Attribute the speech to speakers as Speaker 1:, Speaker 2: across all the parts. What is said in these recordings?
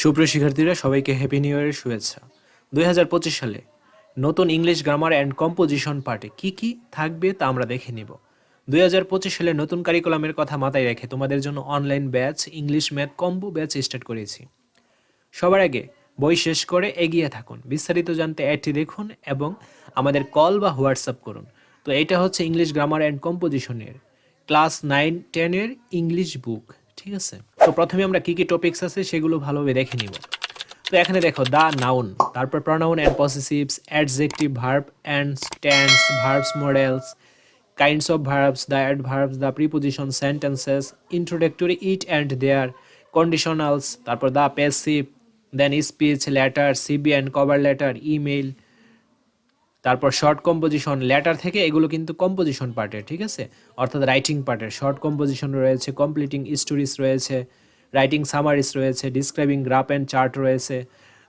Speaker 1: সুপ্রিয় শিক্ষার্থীরা, সবাইকে হ্যাপি নিউ ইয়ারের শুভেচ্ছা। দুই হাজার পঁচিশ সালে নতুন ইংলিশ গ্রামার অ্যান্ড কম্পোজিশন পার্টে কি কি থাকবে তা আমরা দেখে নিব। দু হাজার পঁচিশ সালে নতুন কারিকুলামের কথা মাথায় রেখে তোমাদের জন্য online batch English math combo batch start করেছি। সবার আগে বই শেষ করে এগিয়ে থাকুন। বিস্তারিত জানতে অ্যাডটি দেখুন এবং আমাদের কল বা হোয়াটসঅ্যাপ করুন। তো এটা হচ্ছে ইংলিশ গ্রামার অ্যান্ড কম্পোজিশনের ক্লাস নাইন টেনের ইংলিশ বুক ঠিক আছে? তো প্রথমে আমরা কি কি টপিকস আছে সেগুলো ভালোভাবে দেখে নিব। তো এখানে দেখো দা নাউন তারপর pronoun and possessives adjective verb and tense verbs modals kinds of verbs the add adverbs the preposition sentences introductory it and there conditionals তারপর the passive then speech letter CV and cover letter email তারপর short composition letter থেকে এগুলো কিন্তু composition পার্টের ঠিক আছে? অর্থাৎ writing পার্টের শর্ট কম্পোজিশন রয়েছে কমপ্লিটিং স্টোরিজ রয়েছে রাইটিং সামারিজ রয়েছে ডিসক্রাইবিং গ্রাফ অ্যান্ড চার্ট রয়েছে।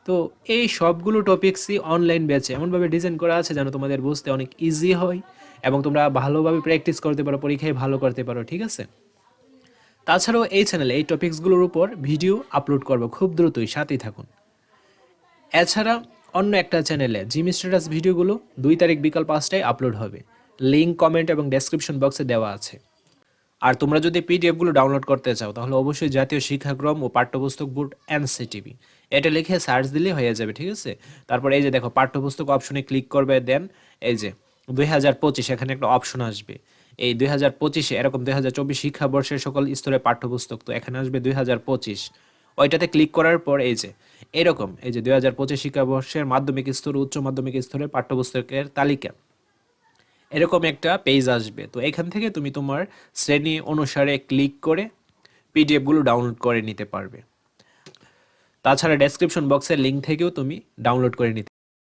Speaker 1: তো এই সবগুলো টপিক্সই অনলাইন ব্যাচে এমনভাবে ডিজাইন করা আছে যেন তোমাদের বুঝতে অনেক ইজি হয় এবং তোমরা ভালোভাবে প্র্যাকটিস করতে পারো, পরীক্ষায় ভালো করতে পারো, ঠিক আছে? তাছাড়াও এই চ্যানেলে এই টপিক্সগুলোর উপর ভিডিও আপলোড করব। খুব দ্রুতই, সাথেই থাকুন। এছাড়া অন্য একটা চ্যানেলে জিম স্ট্যাটাস ভিডিওগুলো দুই তারিখ বিকাল পাঁচটায় আপলোড হবে। লিঙ্ক কমেন্ট এবং ডেসক্রিপশন বক্সে দেওয়া আছে। আর তোমরা যদি পিডিএফগুলো ডাউনলোড করতে চাও, তাহলে অবশ্যই জাতীয় শিক্ষাক্রম ও পাঠ্যপুস্তক বোর্ড এনসিটিভি এটা লিখে সার্চ দিলে হয়ে যাবে, ঠিক আছে? তারপর এই যে দেখো, পাঠ্যপুস্তক অপশনে ক্লিক করবে দেন এই যে দুই হাজার পঁচিশ এখানে একটা অপশন আসবে। এই দুই হাজার পঁচিশে এরকম দুই হাজার চব্বিশ শিক্ষাবর্ষের সকল স্তরে পাঠ্যপুস্তক তো এখানে আসবে দুই হাজার পঁচিশ। ওইটাতে ক্লিক করার পর এই যে এরকম, এই যে দুই হাজার পঁচিশ শিক্ষাবর্ষের মাধ্যমিক স্তর, উচ্চ মাধ্যমিক স্তরের পাঠ্যপুস্তকের তালিকা। এরকম একটা পেজ আসবে। তো এখান থেকে তুমি তোমার শ্রেণি অনুসারে ক্লিক করে পিডিএফগুলো ডাউনলোড করে নিতে পারবে। তাছাড়া ডেসক্রিপশন বক্সের লিঙ্ক থেকেও তুমি ডাউনলোড করে নিতে